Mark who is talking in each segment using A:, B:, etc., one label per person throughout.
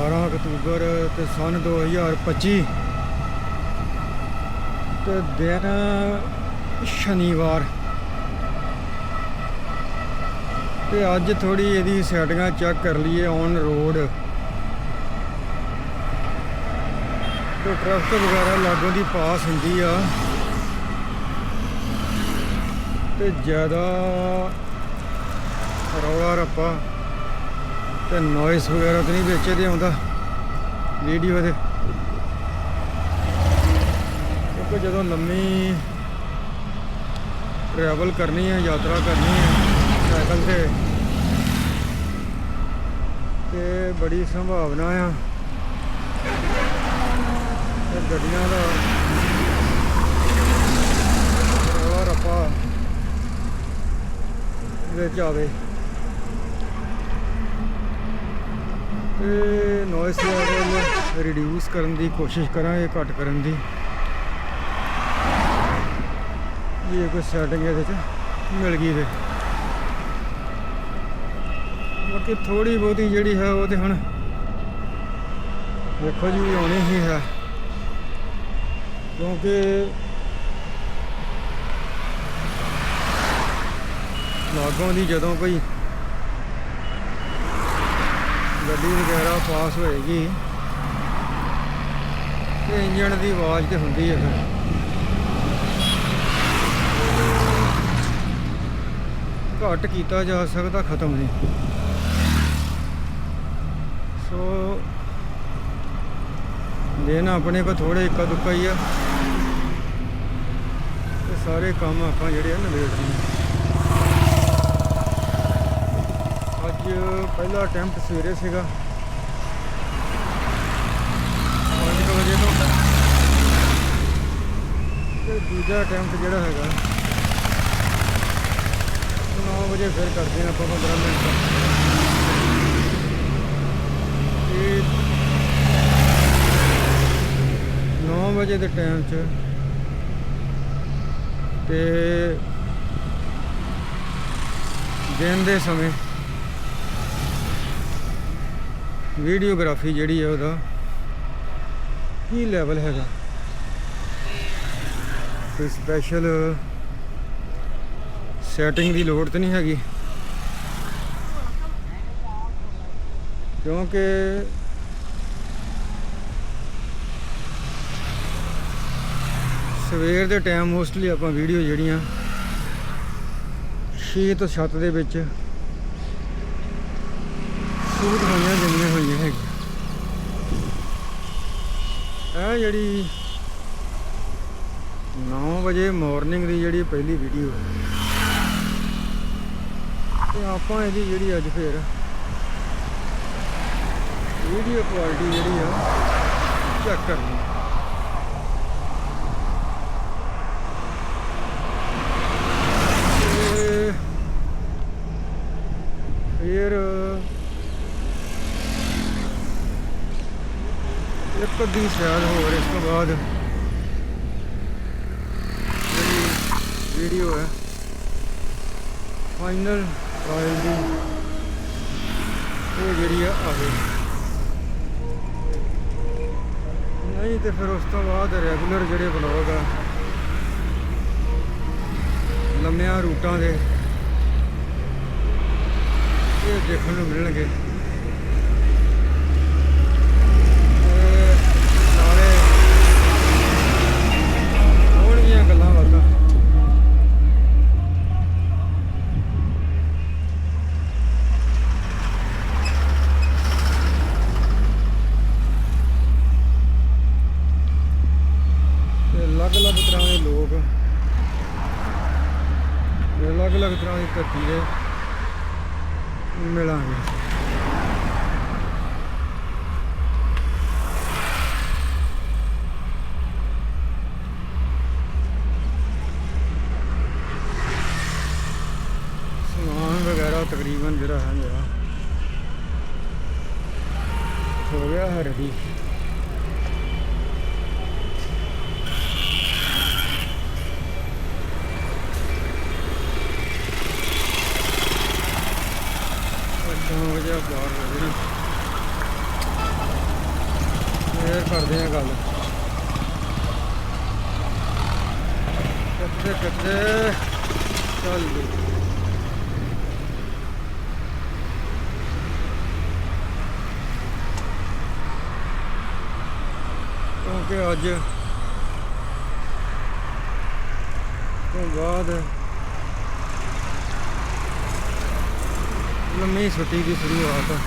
A: ਦੋਸਤੋ ਅੱਜ 12 ਅਕਤੂਬਰ ਤੇ ਸਨ 2025 ਤੇ ਦਿਨ ਸ਼ਨੀਵਾਰ। ਤੇ ਅੱਜ ਥੋੜੀ ਇਹਦੀ ਸੈਟਿੰਗਾਂ ਚੈੱਕ ਕਰ ਲਈਏ ਔਨ ਰੋਡ ਤੇ ਟ੍ਰੈਫਿਕ ਵਗੈਰਾ ਲਾਗੋਂ ਦੀ ਪਾਸ ਹੁੰਦੀ ਆ। ਤੇ ਜ਼ਿਆਦਾ ਰੌਲਾ ਰੱਪਾ। ਤੇ ਨੋਇਸ ਵਗੈਰਾ ਤਾਂ ਨਹੀਂ ਵਿੱਚ ਇਹਦੇ ਆਉਂਦਾ। ਵੀਡੀਓ ਦੇ ਕਿਉਂਕਿ ਜਦੋਂ ਲੰਮੀ ਟਰੈਵਲ ਕਰਨੀ ਹੈ ਯਾਤਰਾ ਕਰਨੀ ਹੈ ਸਾਈਕਲ ਤੇ ਤੇ ਬੜੀ ਸੰਭਾਵਨਾ ਆ। ਤੇ ਗੱਡੀਆਂ ਦਾ ਰੌਲਾ ਰੱਪਾ ਵਿੱਚ ਆਵੇ। ਤੇ ਨੋਇਸ ਲੈਵਲ ਰਿਡਿਊਸ ਕਰਨ ਦੀ ਕੋਸ਼ਿਸ਼ ਕਰਾਂਗੇ, ਘੱਟ ਕਰਨ ਦੀ। ਇਹ ਕੋਈ ਸੈਟਿੰਗ ਇਹਦੇ ਚ ਮਿਲ ਗਈ ਤੇ ਬਾਕੀ ਥੋੜੀ ਬਹੁਤੀ ਜਿਹੜੀ ਹੈ ਉਹ ਤੇ ਹੁਣ ਦੇਖੋ ਜੀ ਆਉਣੀ ਹੀ ਹੈ। ਕਿਉਂਕਿ ਲਾਗੋਂ ਦੀ ਜਦੋਂ ਕੋਈ ਗੱਡੀ ਵਗੈਰਾ ਪਾਸ ਹੋਏਗੀ। ਤੇ ਇੰਜਣ ਦੀ ਆਵਾਜ਼ ਤੇ ਹੁੰਦੀ ਹੈ ਫਿਰ। ਘੱਟ ਕੀਤਾ ਜਾ ਸਕਦਾ, ਖਤਮ ਨਹੀਂ। ਸੋ ਦਿਨ ਆਪਣੇ ਕੋ ਥੋੜੇ ਇੱਕਾ ਦੁੱਕਾ ਹੀ ਆ। ਤੇ ਸਾਰੇ ਕੰਮ ਆਪਾਂ ਜਿਹੜੇ ਆ ਨਵੇੜਦੇ ਨੇ ਅੱਜ ਪਹਿਲਾ ਅਟੈਂਪਟ ਸਵੇਰੇ ਸੀਗਾ। 5 ਵਜੇ ਤੋਂ ਤੇ ਦੂਜਾ ਅਟੈਂਪਟ ਜਿਹੜਾ ਹੈਗਾ 9 ਵਜੇ ਫਿਰ ਕਰਦੇ ਹਾਂ ਆਪਾਂ 15 ਮਿੰਟ। ਤੇ 9 ਵਜੇ ਦੇ ਟਾਈਮ 'ਚ ਤੇ ਦਿਨ ਦੇ ਸਮੇਂ ਵੀਡੀਓਗ੍ਰਾਫੀ ਜਿਹੜੀ ਹੈ ਉਹਦਾ ਕੀ ਲੈਵਲ ਹੈਗਾ? ਕੋਈ ਸਪੈਸ਼ਲ ਸੈਟਿੰਗ ਦੀ ਲੋੜ ਤਾਂ ਨਹੀਂ ਹੈਗੀ? ਕਿਉਂਕਿ ਸਵੇਰ ਦੇ ਟਾਈਮ ਮੋਸਟਲੀ ਆਪਾਂ ਵੀਡੀਓ ਜਿਹੜੀਆਂ 6 ਤੋਂ 7 ਦੇ ਵਿੱਚ ਸ਼ੂਟ ਹੋਈਆਂ ਹੋਈਆਂ ਇਹ ਜਿਹੜੀ 9 ਵਜੇ ਮਾਰਨਿੰਗ ਦੀ ਜਿਹੜੀ ਪਹਿਲੀ ਵੀਡੀਓ ਤੇ ਆਪਾਂ ਇਹਦੀ ਜਿਹੜੀ ਅੱਜ ਫੇਰ ਵੀਡੀਓ ਕੁਆਲਿਟੀ ਜਿਹੜੀ ਆ ਚੈੱਕ ਕਰਨੀ ਤੇ ਫਿਰ ਇੱਕ ਅੱਧੀ ਸ਼ਾਇਦ ਹੋਰ, ਇਸ ਤੋਂ ਬਾਅਦ ਜਿਹੜੀ ਵੀਡੀਓ ਹੈ ਫਾਈਨਲ ਆਇਲ ਦੀ ਉਹ ਜਿਹੜੀ ਆ ਆਵੇ ਨਹੀਂ ਤੇ ਫਿਰ ਉਸ ਤੋਂ ਬਾਅਦ ਰੈਗੂਲਰ ਜਿਹੜੇ ਵਲੌਗ ਆ, ਲੰਮਿਆਂ ਰੂਟਾਂ ਦੇ, ਇਹ ਦੇਖਣ ਨੂੰ ਮਿਲਣਗੇ ਤੇ ਨਾਲੇ ਹੋਣਗੀਆਂ ਗੱਲਾਂ ਬਾਤਾਂ ਤੇ ਅਲੱਗ-ਅਲੱਗ ਤਰ੍ਹਾਂ ਦੇ ਲੋਕ। ਅਲੱਗ-ਅਲੱਗ ਤਰ੍ਹਾਂ ਦੀ ਧਰਤੀ ਦੇ ਮਿਲਾਂਗੇ। ਸਮਾਨ ਵਗੈਰਾ ਤਕਰੀਬਨ ਜਿਹੜਾ ਹੈ ਮੇਰਾ ਹੋ ਗਿਆ ਹੈ ਰੈਡੀ ਤੋਂ ਬਾਹਰ ਹੋ ਗਏ ਫੇਰ ਕਰਦੇ ਆ ਗੱਲ। ਕੱਟਦੇ ਕੱਟਦੇ ਚੱਲ ਗਏ ਕਿਉਂਕਿ ਅੱਜ ਤੋਂ ਬਾਅਦ ਲੰਮੀ ਛੁੱਟੀ ਦੀ ਸ਼ੁਰੂਆਤ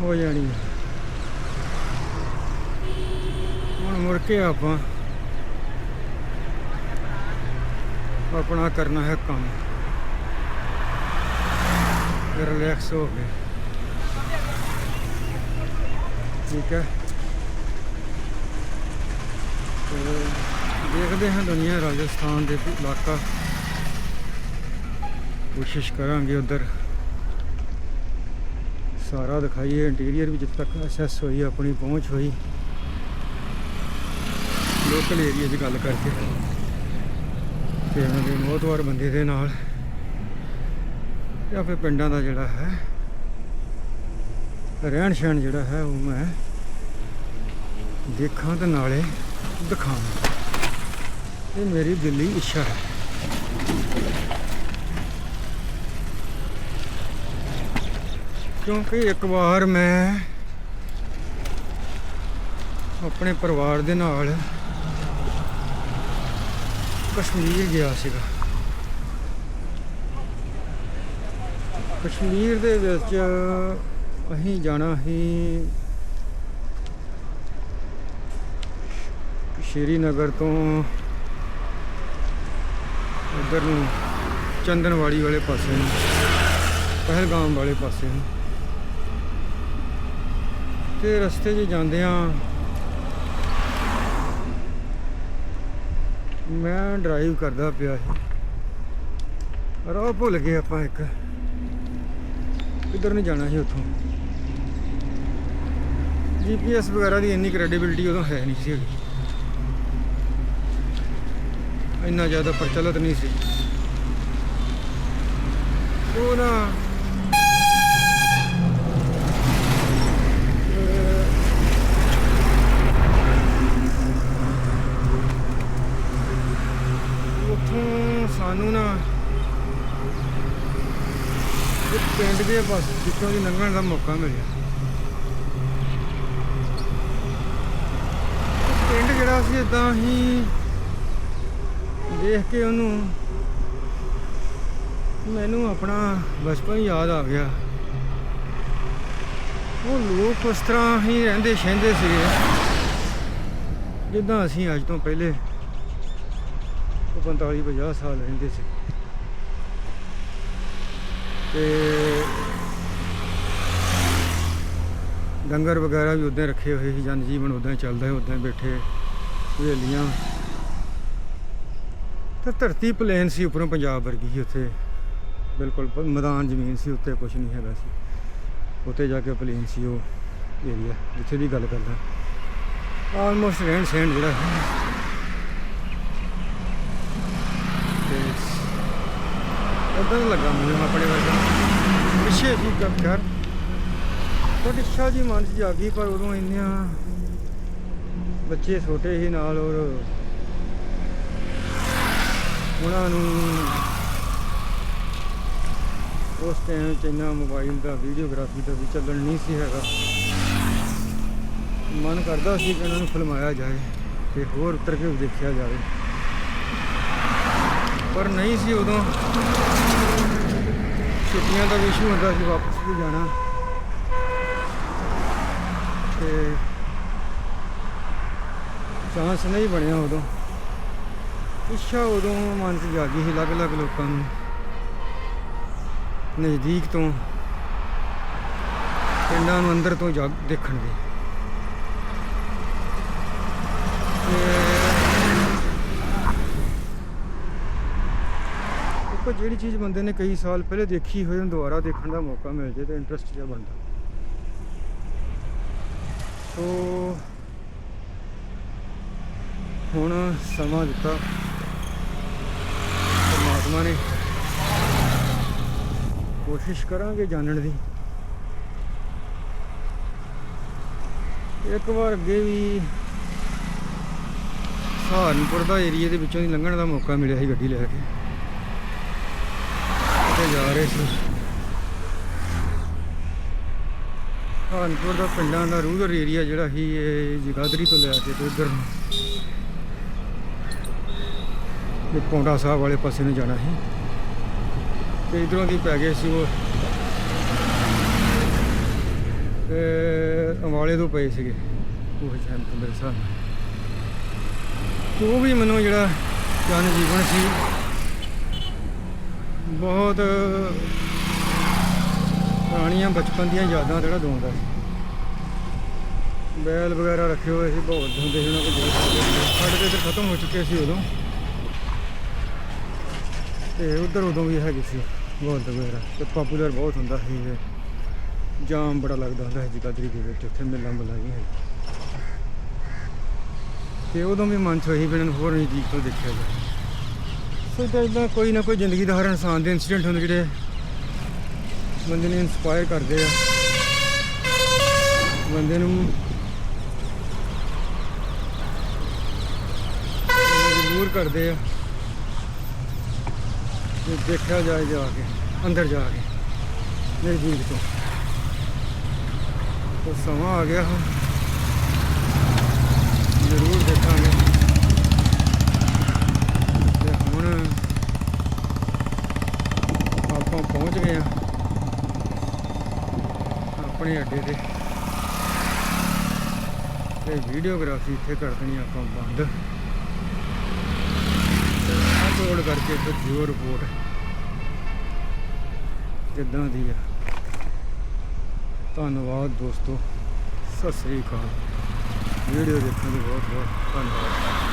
A: ਹੋ ਜਾਣੀ ਹੈ ਹੁਣ ਮੁੜ ਕੇ ਆਪਾਂ ਆਪਣਾ ਕਰਨਾ ਹੈ ਕੰਮ। ਰਿਲੈਕਸ ਹੋ ਕੇ। ਠੀਕ ਹੈ। ਦੇਖਦੇ ਹਾਂ ਦੁਨੀਆ ਰਾਜਸਥਾਨ ਦੇ ਇਲਾਕਾ। ਕੋਸ਼ਿਸ਼ ਕਰਾਂਗੇ ਉਧਰ। ਸਾਰਾ ਦਿਖਾਈਏ, ਇੰਟੀਰੀਅਰ ਵੀ ਜਿੱਥੇ ਤੱਕ ਅਸੈਸ ਹੋਈ, ਆਪਣੀ ਪਹੁੰਚ ਹੋਈ। ਲੋਕਲ ਏਰੀਆ 'ਚ ਗੱਲ ਕਰਕੇ। ਤੇ ਉਹਨਾਂ ਦੇ ਮੋਹਤਵਾਰ ਬੰਦੇ ਦੇ ਨਾਲ। ਜਾਂ ਫਿਰ ਪਿੰਡਾਂ ਦਾ ਜਿਹੜਾ ਹੈ ਰਹਿਣ ਸਹਿਣ ਜਿਹੜਾ ਹੈ, ਉਹ ਮੈਂ ਦੇਖਾਂ ਤੇ ਨਾਲੇ ਦਿਖਾਵਾਂ। ਇਹ ਮੇਰੀ ਦਿੱਲੀ ਇੱਛਾ ਹੈ। ਕਿਉਂਕਿ ਇੱਕ ਵਾਰ ਮੈਂ ਆਪਣੇ ਪਰਿਵਾਰ ਦੇ ਨਾਲ ਕਸ਼ਮੀਰ ਗਿਆ ਸੀਗਾ। ਕਸ਼ਮੀਰ ਦੇ ਵਿੱਚ ਅਸੀਂ ਜਾਣਾ ਸੀ ਸ਼੍ਰੀਨਗਰ ਤੋਂ ਉਧਰ ਨੂੰ ਚੰਦਨਵਾੜੀ ਵਾਲੇ ਪਾਸੇ ਨੂੰ, ਪਹਿਲਗਾਮ ਵਾਲੇ ਪਾਸੇ ਨੂੰ। ਤੇ ਰਸਤੇ 'ਚ ਜਾਂਦਿਆਂ ਮੈਂ ਡਰਾਈਵ ਕਰਦਾ ਪਿਆ ਸੀ। ਰਾਹ ਭੁੱਲ ਗਏ ਆਪਾਂ ਇੱਕ। ਕਿੱਧਰ ਨੂੰ ਜਾਣਾ ਸੀ ਉੱਥੋਂ? ਜੀਪੀਐਸ ਵਗੈਰਾ ਦੀ ਇੰਨੀ ਕ੍ਰੈਡੀਬਿਲਟੀ ਉਦੋਂ ਹੈ ਨਹੀਂ ਸੀ ਹੈਗੀ। ਇੰਨਾ ਜ਼ਿਆਦਾ ਪ੍ਰਚਲਿਤ ਨਹੀਂ ਸੀ। ਉਹ ਨਾ ਅਹ, ਉੱਥੋਂ ਸਾਨੂੰ ਨਾ ਇੱਕ ਪਿੰਡ ਦੇ ਪਾਸ ਵਿੱਚੋਂ ਦੀ ਲੰਘਣ ਦਾ ਮੌਕਾ ਮਿਲਿਆ। ਪਿੰਡ ਜਿਹੜਾ ਸੀ ਇਦਾਂ ਹੀ ਦੇਖ ਕੇ ਉਹਨੂੰ ਮੈਨੂੰ ਆਪਣਾ ਬਚਪਨ ਯਾਦ ਆ ਗਿਆ। ਉਹ ਲੋਕ ਉਸ ਤਰ੍ਹਾਂ ਹੀ ਰਹਿੰਦੇ ਸਹਿੰਦੇ ਸੀਗੇ, ਜਿੱਦਾਂ ਅਸੀਂ ਅੱਜ ਤੋਂ ਪਹਿਲੇ ਉਹ 45 50 ਸਾਲ ਰਹਿੰਦੇ ਸੀ। ਤੇ ਲੰਗਰ ਵਗੈਰਾ ਵੀ ਉਦਾਂ ਰੱਖੇ ਹੋਏ ਸੀ, ਜਨ ਜੀਵਨ ਉਦਾਂ ਚੱਲਦਾ ਹੈ ਉਦਾਂ ਬੈਠੇ ਹਵੇਲੀਆਂ ਤੇ ਧਰਤੀ ਪਲੇਨ ਸੀ ਉੱਪਰੋਂ ਪੰਜਾਬ ਵਰਗੀ ਸੀ ਉੱਥੇ। ਬਿਲਕੁਲ ਮੈਦਾਨ ਜ਼ਮੀਨ ਸੀ, ਉੱਤੇ ਕੁਝ ਨਹੀਂ ਹੈਗਾ ਸੀ। ਉੱਤੇ ਜਾ ਕੇ ਪਲੇਨ ਸੀ ਉਹ ਏਰੀਆ ਜਿੱਥੇ ਦੀ ਗੱਲ ਕਰਦਾ। ਆਲਮੋਸਟ ਰਹਿਣ ਸਹਿਣ ਜਿਹੜਾ ਹੈ। ਤੇ ਉਦਾਂ ਲੱਗਾ ਮੈਨੂੰ ਆਪਣੇ ਵਰਗਾ। ਪਿੱਛੇ ਸੀ ਕਰ ਬਟ ਇੱਛਾ ਜੀ ਮਨ 'ਚ ਜਾਗੀ ਪਰ ਉਦੋਂ ਇੰਨੀਆਂ ਬੱਚੇ ਛੋਟੇ ਸੀ ਨਾਲ ਔਰ ਉਹਨਾਂ ਨੂੰ ਉਸ ਟਾਈਮ 'ਚ ਇੰਨਾ ਮੋਬਾਈਲ ਦਾ ਵੀਡੀਓਗ੍ਰਾਫੀ ਦਾ ਵੀ ਚੱਲਣ ਨਹੀਂ ਸੀ ਹੈਗਾ। ਮਨ ਕਰਦਾ ਸੀ ਕਿ ਉਹਨਾਂ ਨੂੰ ਫਿਲਮਾਇਆ ਜਾਏ ਤੇ ਹੋਰ ਉੱਤਰ ਕੇ ਵੀ ਦੇਖਿਆ ਜਾਵੇ। ਪਰ ਨਹੀਂ ਸੀ ਉਦੋਂ। ਛੁੱਟੀਆਂ ਦਾ ਇਸ਼ੂ ਹੁੰਦਾ ਸੀ, ਵਾਪਸ ਵੀ ਜਾਣਾ। ਤੇ ਚਾਂਸ ਨਹੀਂ ਬਣਿਆ ਉਦੋਂ। ਇੱਛਾ ਉਦੋਂ ਮਨ 'ਚ ਜਾਗੀ ਸੀ ਅਲੱਗ-ਅਲੱਗ ਲੋਕਾਂ ਨੂੰ। ਨਜ਼ਦੀਕ ਤੋਂ, ਪਿੰਡਾਂ ਨੂੰ ਅੰਦਰ ਤੋਂ ਜਾ ਦੇਖਣ ਦੀ। ਦੇਖੋ ਜਿਹੜੀ ਚੀਜ਼ ਬੰਦੇ ਨੇ ਕਈ ਸਾਲ ਪਹਿਲੇ ਦੇਖੀ ਹੋਏ ਉਹਨੂੰ ਦੁਬਾਰਾ ਦੇਖਣ ਦਾ ਮੌਕਾ ਮਿਲ ਜੇ ਤਾਂ ਇੰਟਰਸਟ ਜਿਹਾ ਬਣਦਾ। ਸੋ ਹੁਣ ਸਮਾਂ ਦਿੱਤਾ ਪਰਮਾਤਮਾ ਨੇ। ਕੋਸ਼ਿਸ਼ ਕਰਾਂਗੇ ਜਾਣਨ ਦੀ। ਇੱਕ ਵਾਰ ਅੱਗੇ ਵੀ ਸਹਾਰਨਪੁਰ ਦਾ ਏਰੀਆ ਦੇ ਵਿੱਚੋਂ ਦੀ ਲੰਘਣ ਦਾ ਮੌਕਾ ਮਿਲਿਆ ਸੀ ਗੱਡੀ ਲੈ ਕੇ। ਤੇ ਜਾ ਰਹੇ ਸੀ। ਸਹਾਰਨਪੁਰ ਦਾ ਪਿੰਡਾਂ ਦਾ ਰੂਰਲ ਏਰੀਆ ਜਿਹੜਾ ਸੀ, ਇਹ ਜਗਾਦਰੀ ਤੋਂ ਲੈ ਕੇ ਤੇ ਉਧਰ ਨੂੰ ਪੌਂਡਾ ਸਾਹਿਬ ਵਾਲੇ ਪਾਸੇ ਨੂੰ ਜਾਣਾ ਸੀ। ਤੇ ਇਧਰੋਂ ਦੀ ਪੈ ਗਏ ਸੀ ਉਹ। ਤੇ ਅੰਬਾਲੇ ਤੋਂ ਪਏ ਸੀਗੇ, ਉਹ ਸ਼ਾਇਦ ਤੋਂ ਮੇਰੇ ਹਿਸਾਬ ਉਹ ਵੀ ਮੈਨੂੰ ਜਿਹੜਾ ਜਨ ਜੀਵਨ ਸੀ, ਬਹੁਤ ਪੁਰਾਣੀਆਂ ਬਚਪਨ ਦੀਆਂ ਯਾਦਾਂ ਜਿਹੜਾ ਦਵਾਉਂਦਾ ਸੀ। ਬੈਲ ਵਗੈਰਾ ਰੱਖੇ ਹੋਏ ਸੀ, ਬਹੁਤ ਹੁੰਦੇ ਸੀ ਉਹਨਾਂ ਕੋਲ। ਸਾਡੇ ਤੇ ਇੱਧਰ ਖਤਮ ਹੋ ਚੁੱਕੇ ਸੀ ਉਦੋਂ। ਤੇ ਉਧਰ ਉਦੋਂ ਵੀ ਹੈਗੇ ਸੀ ਬੋਲਦ ਵਗੈਰਾ। ਤੇ ਪਪੂਲਰ ਬਹੁਤ ਹੁੰਦਾ ਸੀ ਇਹ। ਜਾਮ ਬੜਾ ਲੱਗਦਾ ਹੁੰਦਾ ਸੀ ਜਗਾਦਰੀ ਦੇ ਵਿੱਚ, ਉੱਥੇ ਮਿਲਾਂ ਬੁਲਾਈਆਂ ਹੈ ਤੇ ਉਦੋਂ ਵੀ ਮਨ ਚ ਹੋਈ ਵੀ ਇਹਨਾਂ ਨੂੰ ਹੋਰ ਨਜ਼ਦੀਕ ਤੋਂ ਦੇਖਿਆ ਜਾਏ। ਸੋ ਤਾਂ ਇਦਾਂ ਕੋਈ ਨਾ ਕੋਈ ਜ਼ਿੰਦਗੀ ਦਾ ਹਰ ਇਨਸਾਨ ਦੇ ਇਨਸੀਡੈਂਟ ਹੁੰਦੇ ਜਿਹੜੇ ਬੰਦੇ ਨੂੰ ਇਨਸਪਾਇਰ ਕਰਦੇ ਆ। ਬੰਦੇ ਨੂੰ ਮਜਬੂਰ ਕਰਦੇ ਆ। ਕਿ ਦੇਖਿਆ ਜਾਏ ਜਾ ਕੇ, ਅੰਦਰ ਜਾ ਕੇ ਨਜ਼ਦੀਕ ਤੋਂ। ਉਹ ਸਮਾਂ ਆ ਗਿਆ ਹੁਣ। ਜ਼ਰੂਰ ਦੇਖਾਂਗੇ ਤੇ ਹੁਣ ਆਪਾਂ ਪਹੁੰਚ ਗਏ ਆ ਆਪਣੇ ਅੱਡੇ ਤੇ। ਤੇ ਵੀਡੀਓਗ੍ਰਾਫੀ ਇੱਥੇ ਕਰ ਦੇਣੀ ਆਪਾਂ ਬੰਦ। ਅਪਲੋਡ ਕਰਕੇ ਫਿਰ ਜਿਓ ਰਿਪੋਰਟ। ਜਿੱਦਾਂ ਦੀ ਆ? ਧੰਨਵਾਦ ਦੋਸਤੋ। ਸਤਿ ਸ੍ਰੀ ਅਕਾਲ। ਵੀਡੀਓ ਦੇਖਣ ਲਈ ਬਹੁਤ ਬਹੁਤ ਧੰਨਵਾਦ।